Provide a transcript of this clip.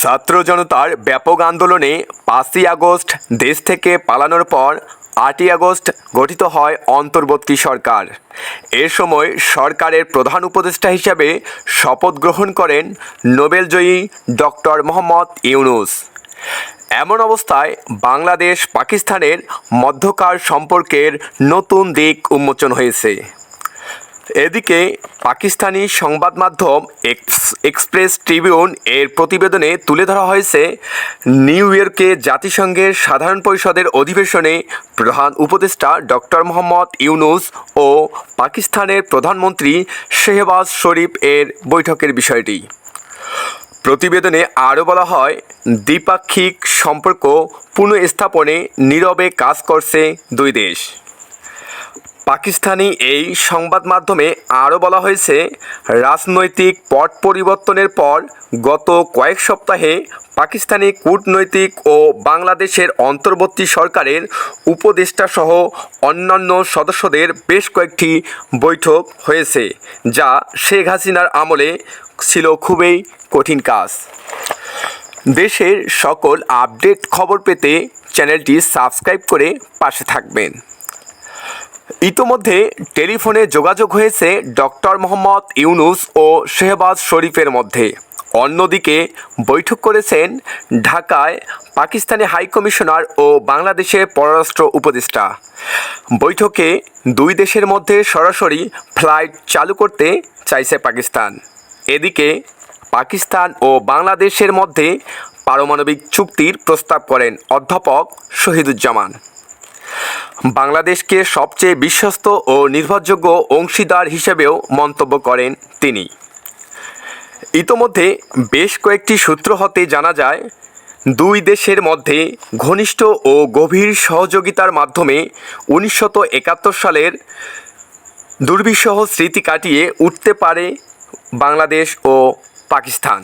ছাত্র জনতার ব্যাপক আন্দোলনে পাঁচই আগস্ট দেশ থেকে পালানোর পর আটই আগস্ট গঠিত হয় অন্তর্বর্তী সরকার। এ সময় সরকারের প্রধান উপদেষ্টা হিসাবে শপথ গ্রহণ করেন নোবেলজয়ী ডক্টর মোহাম্মদ ইউনুস। এমন অবস্থায় বাংলাদেশ পাকিস্তানের মধ্যকার সম্পর্কের নতুন দিক উন্মোচন হয়েছে। এদিকে পাকিস্তানি সংবাদ মাধ্যম এক্স- এক্সপ্রেস ট্রিবিউন এর প্রতিবেদনে তুলে ধরা হয়েছে, নিউ ইয়র্কে জাতিসংঘের সাধারণ পরিষদের অধিবেশনে প্রধান উপদেষ্টা ডক্টর মোহাম্মদ ইউনুস ও পাকিস্তানের প্রধানমন্ত্রী শেহবাজ শরীফ এর বৈঠকের বিষয়টি। প্রতিবেদনে আরও বলা হয়, দ্বিপাক্ষিক সম্পর্ক পুনঃস্থাপনে নীরবে কাজ করছে দুই দেশ। পাকিস্তানি এই সংবাদ মাধ্যমে আরও বলা হয়েছে, রাজনৈতিক পট পরিবর্তনের পর গত কয়েক সপ্তাহে পাকিস্তানি কূটনৈতিক ও বাংলাদেশের অন্তর্বর্তী সরকারের উপদেষ্টা সহ অন্যান্য সদস্যদের বেশ কয়েকটি বৈঠক হয়েছে, যা শেখ হাসিনার আমলে ছিল খুবই কঠিন কাজ। দেশের সকল আপডেট খবর পেতে চ্যানেলটি সাবস্ক্রাইব করে পাশে থাকবেন। ইতোমধ্যে টেলিফোনে যোগাযোগ হয়েছে ডক্টর মোহাম্মদ ইউনুস ও শেহবাজ শরীফের মধ্যে। অন্যদিকে বৈঠক করেছেন ঢাকায় পাকিস্তানি হাইকমিশনার ও বাংলাদেশের পররাষ্ট্র উপদেষ্টা। বৈঠকে দুই দেশের মধ্যে সরাসরি ফ্লাইট চালু করতে চাইছে পাকিস্তান। এদিকে পাকিস্তান ও বাংলাদেশের মধ্যে পারমাণবিক চুক্তির প্রস্তাব করেন অধ্যাপক শহীদুজ্জামান। বাংলাদেশকে সবচেয়ে বিশ্বস্ত ও নির্ভরযোগ্য অংশীদার হিসেবেও মন্তব্য করেন তিনি। ইতোমধ্যে বেশ কয়েকটি সূত্র হতে জানা যায়, দুই দেশের মধ্যে ঘনিষ্ঠ ও গভীর সহযোগিতার মাধ্যমে উনিশশো একাত্তর সালের দুর্বিষহ স্মৃতি কাটিয়ে উঠতে পারে বাংলাদেশ ও পাকিস্তান।